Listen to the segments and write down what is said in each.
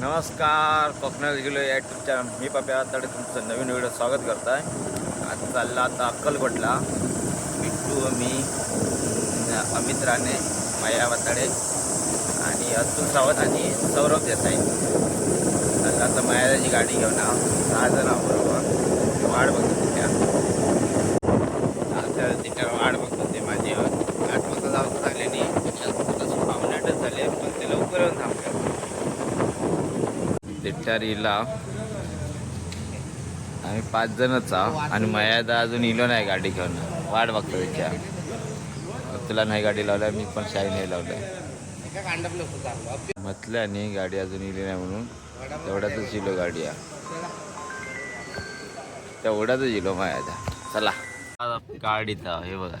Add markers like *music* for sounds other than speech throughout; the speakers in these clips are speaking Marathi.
नमस्कार कोकणात गेलो या ट्रिपच्या मी पाप्या तडे तुमचं नवीन व्हिडिओ स्वागत करत आहे आज चालला आता अक्कलकोटला. बिट्टू मी अमित राणे माया वाताडे आणि अतुल सावंत आणि सौरभ देसाई. चालला आता मायाची गाडी घेऊन आहो. सहा जण बरोबर वाट बघितली तिच्या आता तिच्या वाट बघतो ते माझी आठ वाजता जाऊ झाले नाही पावणे आठच झाले पण ते लवकर येऊन थांबले तिट्टारीला आम्ही पाच जणच आहोत आणि मयादा अजून इलो नाही गाडी घेऊन. वाट बघतो त्याच्या तुला नाही गाडी लावल्या मी पण शाही नाही लावल्या. म्हटलं आणि गाडी अजून इली नाही म्हणून. तेवढ्यातच इलो गाडी या तेवढ्यातच इलो मयादा चला. गाडीत हे बघा.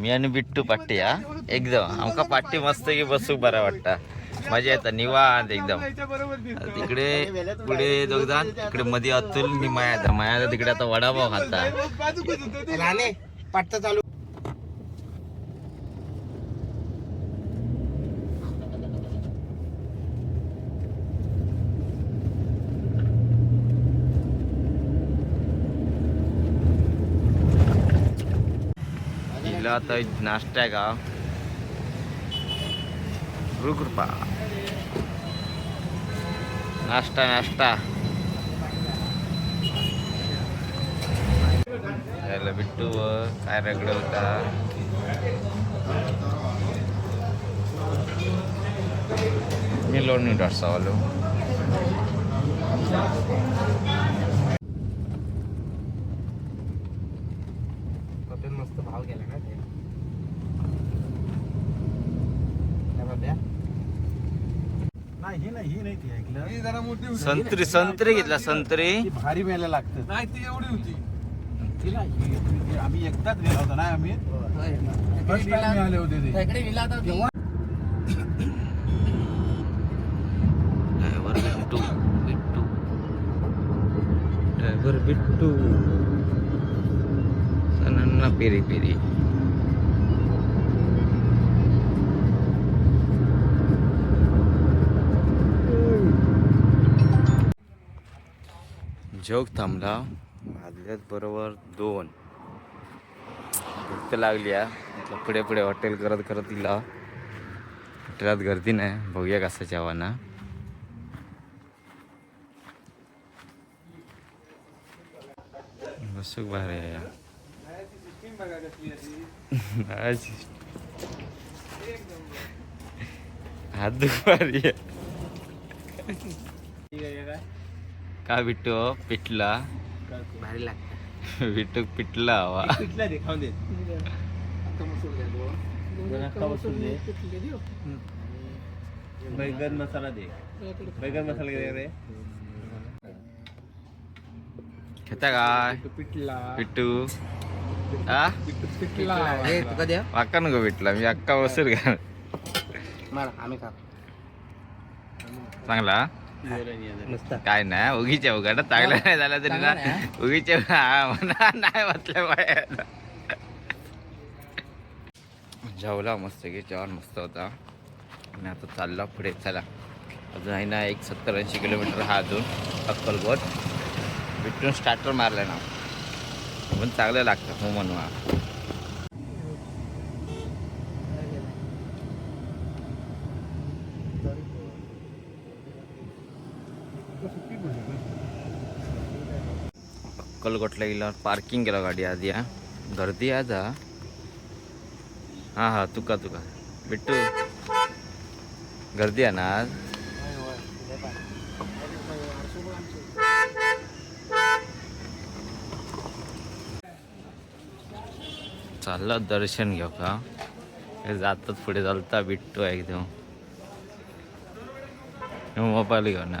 मी आणि बिट्टू पाट्टी हा. एकदम. आमका पाट्टी मस्त की बसूक बरा वाटता. मजा येतात निवांत एकदम. तिकडे पुढे दोघदान इकडे मध्ये अतुल नि मायादा. मायादा तिकडे आता वडापाव खाता. चालू. आता नाश्ता आहे का? कृपा नाश्ता नाश्ता याला बिट्टू व काय रगड होता मी लोणी डॉट्स आलो कॉटन मस्त भाव गेला ना ते काय बाब्या? नाही ही नाही ही नाही ती ऐकलं. ही जरा मोठी होती. संत्री संत्री घेतला संत्री. ती भारी मेला लागतं. नाही ती एवढी होती. ही- ती- आम्ही एकदाच गेलो होतो ना आम्ही? फर्स्ट टाइम आले होते ते. इकडे विला होता तेव्हा ड्रायव्हर बिट्टू बिट्टू. ड्रायव्हर बिट्टू. सनन्ना पेरी पेरी. जग थांबला. वाजल्यात बरोबर दोन. भूक लागली आहे पुढे पुढे हॉटेल करत करत तिला हॉटेलात गर्दी नाही. बघूया कसं जेवाना बसूक भारी आहे हात दुपारी का बिट्टू पिटला? भारी लागतं. *laughs* बिट्टू पिटला हवा. *laughs* पिठला दे खाऊन दे. बैगन मसाला दे. बैगन मसाला दे रे. घेता काय पिठला पिट्टू हा पिठला हे तुका द्या? वाका नको भेटला मी अक्का वसूल घाल. मला आम्ही खा. चांगला काय नाही उगीच्या उघडा चांगला नाही झाला तरी ना उगीच्या नाही म्हटलं बाहेर. जेवला मस्त की जेवण मस्त होता. आणि आता चालला पुढे चला. अजून आहे ना एक सत्तर ऐंशी किलोमीटर हा अजून अक्कलकोट. बिटून स्टार्टर मारलं ना. पण चांगलं लागतं हो म्हणून. अक्कलकोटला गेल्यावर पार्किंग केलं गाडी आधी हा. गर्दी आज हा हां हां तुका तुका. बिट्टू गर्दी आहे ना आज? चाललं दर्शन घेऊ का? हे जातात पुढे चालता बिट्टू एकदम. मोबाईल घेऊ ना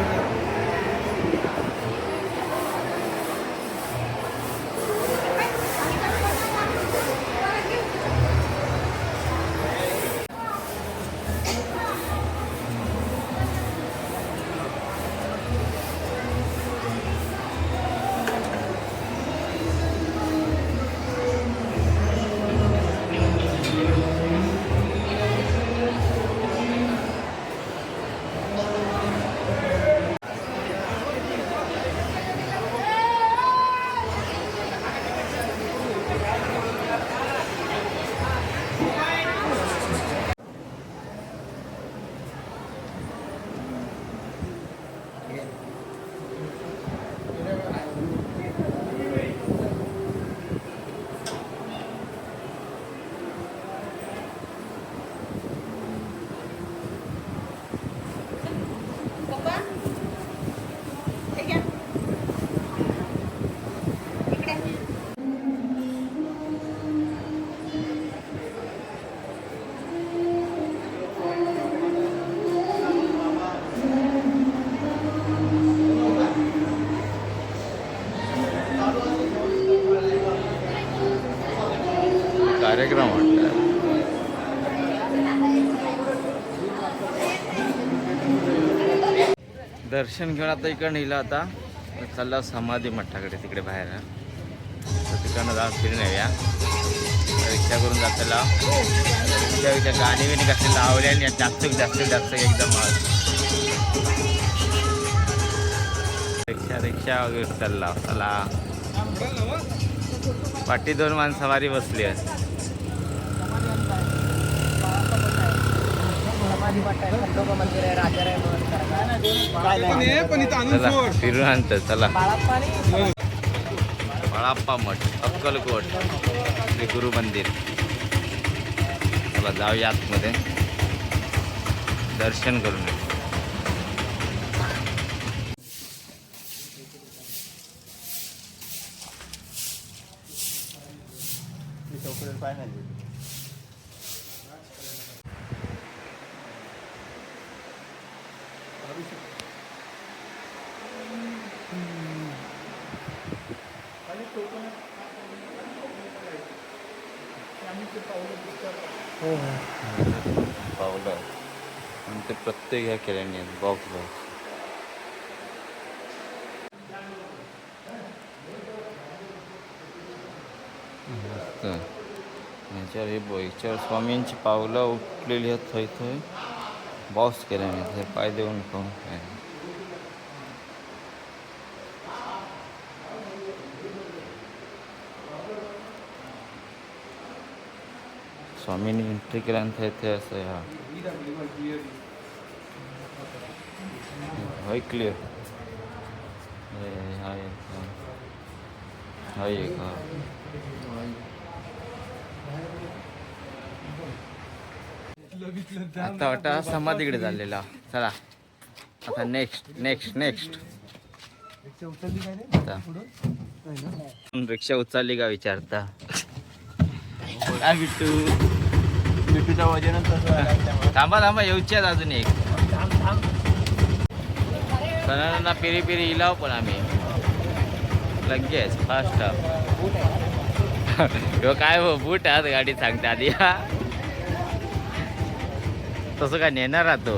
दर्शन घेऊन आता इकडं नेलं आता. चालला समाधी मठाकडे तिकडे बाहेर. तर तिकडनं जाऊन फिरून येऊया. रिक्षा करून जातला रिक्षा रिक्षा गाणी बिणी कसली लावली आणि जास्त जास्त जास्त एकदम रिक्षा रिक्षा वगैरे चालला. चला. पाठी दोन मंदिर आहे राजाराय हे पण चला फिरून आणतं चला. बाळाप्पा मठ अक्कलकोट श्री गुरु मंदिर. चला जाऊया आतमध्ये. दर्शन करून येऊ. पावलं. आणि ते प्रत्येक ह्या केल्याने बॉक्स बॉक्स मस्त. ह्याच्यावर हे बघ ह्याच्यावर स्वामींची पावलं उठलेली आहेत थंय थंय बॉक्स केल्याने. हे पाय देऊन पाहून काय स्वामींनी एंट्री केल्यानंतर इथे असं हा होय क्लिअर हा एक हा. एक आता वाटा समाधीकडे चाललेला. चला. आता नेक्स्ट नेक्स्ट नेक्स्ट रिक्षा उचलली का विचारता? काय बिट्टू बिट्टूच्या वजनच तसं थांबा थांबा येऊची आहेत अजून एक. सणांना पिरी पिरी इलाव पण आम्ही. लगेच फास्ट ह्यो *laughs* काय हो बूट आहात गाडी सांगते आधी. हा *laughs* तसं काय नेणार राहतो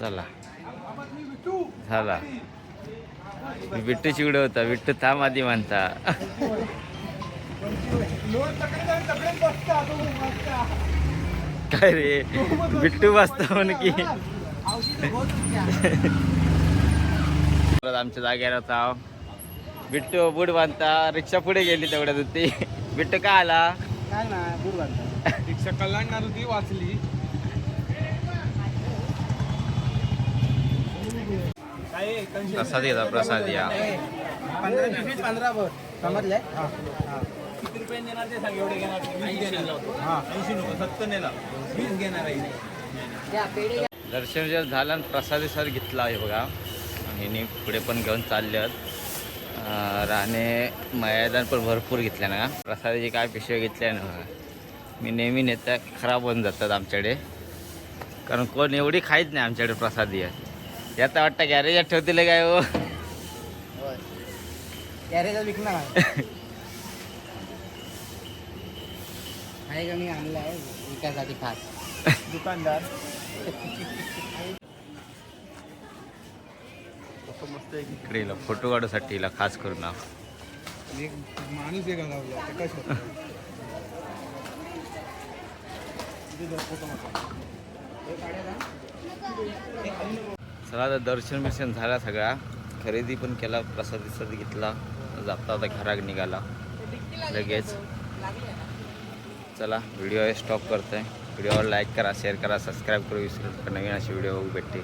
चला. झाला. मी बिट्टू चिवड होता. बिट्टू थांब आधी म्हणता. काय रे? बिट्टू बसता म्हण की. परत आमच्या जागेवर होता. बिट्टू बूट बांधता. रिक्षा पुढे गेली तेवढ्यात होती. बिट्टू का आला? काय ना बांधता. *laughs* रिक्षा कल्याणणार होती वाचली. प्रसाद येतात प्रसाद या. पंधरा समजलंय किती रुपये देणार ते सांग एवढे घेणार वीस घेणार आहे दर्शन जर झालं आणि प्रसादी सर घेतला आहे बघा. आणि पुढे पण घेऊन चालले आहेत. राहणे मैदान पण भरपूर घेतल्या ना. प्रसादाची काय पिशव्या घेतल्या ना बघा. मी नेहमी नेता खराब होऊन जातात आमच्याकडे. कारण कोण एवढी खायच नाही आमच्याकडे प्रसादी आहे. यात वाटतं गॅरेजात ठेवतील काय हो. गॅरेज विकणार आहे. आहे का मी आणलं आहे विकासाठी खास दुकानदार. इकडे फोटो काढूसाठी खास करून माणूस एक चला आता दर्शन बिर्शन झाला सगळा. खरेदी पण केला प्रसाद विसाद घेतला. जाता आता घराक निघाला. लगेच. चला व्हिडिओ स्टॉप करतोय. व्हिडिओवर लाईक करा शेअर करा सबस्क्राईब करू. विसरू नवीन असे व्हिडिओ भेटते